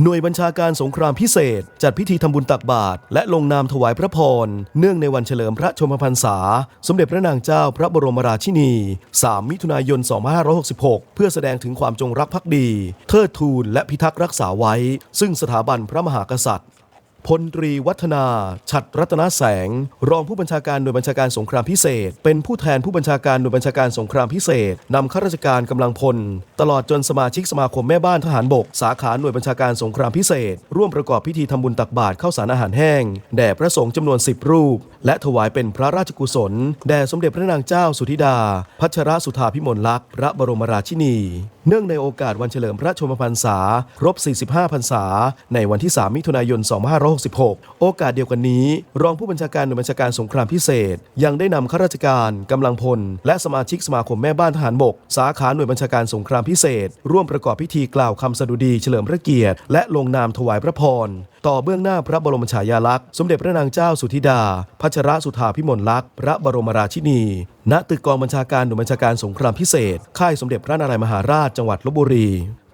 หน่วยบัญชาการสงครามพิเศษ จัดพิธีทำบุญตักบาตรและลงนามถวายพระพร เนื่องในวันเฉลิมพระชมพรรษา สมเด็จพระนางเจ้าพระบรมราชินี 3 มิถุนายน 2566 เพื่อแสดงถึงความจงรักภักดี เทิดทูนและพิทักษ์รักษาไว้ ซึ่งสถาบันพระมหากษัตริย์ พลตรีวัฒนา ฉัตรรัตนแสง รองผู้บัญชาการหน่วยบัญชาการสงครามพิเศษ เป็นผู้แทนผู้บัญชาการหน่วยบัญชาการสงครามพิเศษนำข้าราชการกำลังพล ตลอดจนสมาชิกสมาคมแม่บ้านทหารบก สาขาหน่วยบัญชาการสงครามพิเศษ ร่วมประกอบพิธีทำบุญตักบาตรข้าวสารอาหารแห้ง แด่พระสงฆ์จำนวน 10 รูป และถวายเป็นพระราชกุศล แด่สมเด็จพระนางเจ้าสุธิดา พัชรสุธาพิมลลักษณ์พระบรมราชินี เนื่องในโอกาสวันเฉลิมพระชนมพรรษาครบ 45 พรรษา ในวันที่ 3 มิถุนายน 256 2566 โอกาสเดียวกันนี้ รองผู้บัญชาการหน่วยบัญชาการสงครามพิเศษ ยังได้นำข้าราชการกำลังพล และสมาชิกสมาคมแม่บ้านทหารบก สาขาหน่วยบัญชาการสงครามพิเศษ ร่วมประกอบพิธีกล่าวคำสดุดีเฉลิมพระเกียรติ และลงนามถวายพระพรต่อเบื้องหน้าพระบรมฉายาลักษณ์สมเด็จพระนางเจ้าสุธิดา พัชรสุธาพิมลลักษณ์พระบรมราชินี ณตึกกองบัญชาการหน่วยบัญชาการสงครามพิเศษ ค่ายสมเด็จพระนารายมหาราชจังหวัดลบบุรี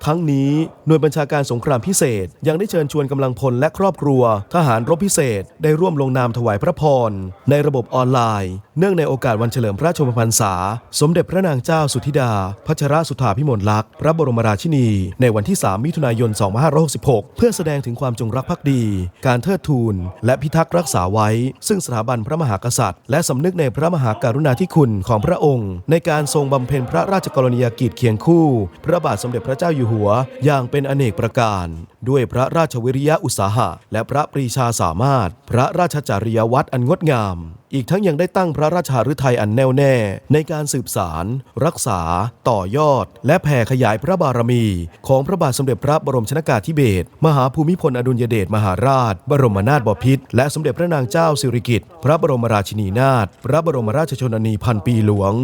ทั้งนี้หน่วยบัญชาการสงครามพิเศษ ยังได้เชิญชวนกำลังพลและครอบครัว ทหารรบพิเศษ ได้ร่วมลงนามถวายพระพร ในระบบออนไลน์ เนื่องในโอกาสวันเฉลิมพระชนมพรรษา สมเด็จพระนางเจ้าสุธิดา พัชรสุธาพิมลลักษณ์พระบรมราชินี ในวันที่ 3 มิถุนายน 2566 เพื่อแสดงถึงความจงรักภักดี การเทิดทูน และพิทักษ์รักษาไว้ ซึ่งสถาบันพระมหากษัตริย์ และสำนึกในพระมหาการุณาธิคุณของพระองค์ ในการทรงบำเพ็ญพระราชกรณียกิจเคียงคู่ พระบาทสมเด็จพระเจ้าอยู่หัวอย่างเป็นอเนกประการ ด้วยพระราชวิริยะอุตสาหะ และพระปรีชาสามารถ พระราชจริยวัตรอันงดงาม อีกทั้งยังได้ตั้งพระราชาฤทัยอันแน่วแน่ ในการสืบสาร รักษา ต่อยอด และแผ่ขยายพระบารมี ของพระบาทสมเด็จพระบรมชนากาธิเบศรมหาภูมิพลอดุลยเดชมหาราช บรมนาถบพิตรและสมเด็จพระนางเจ้าสิริกิติ์พระบรมราชินีนาถพระบรมราชชนนีพันปีหลวง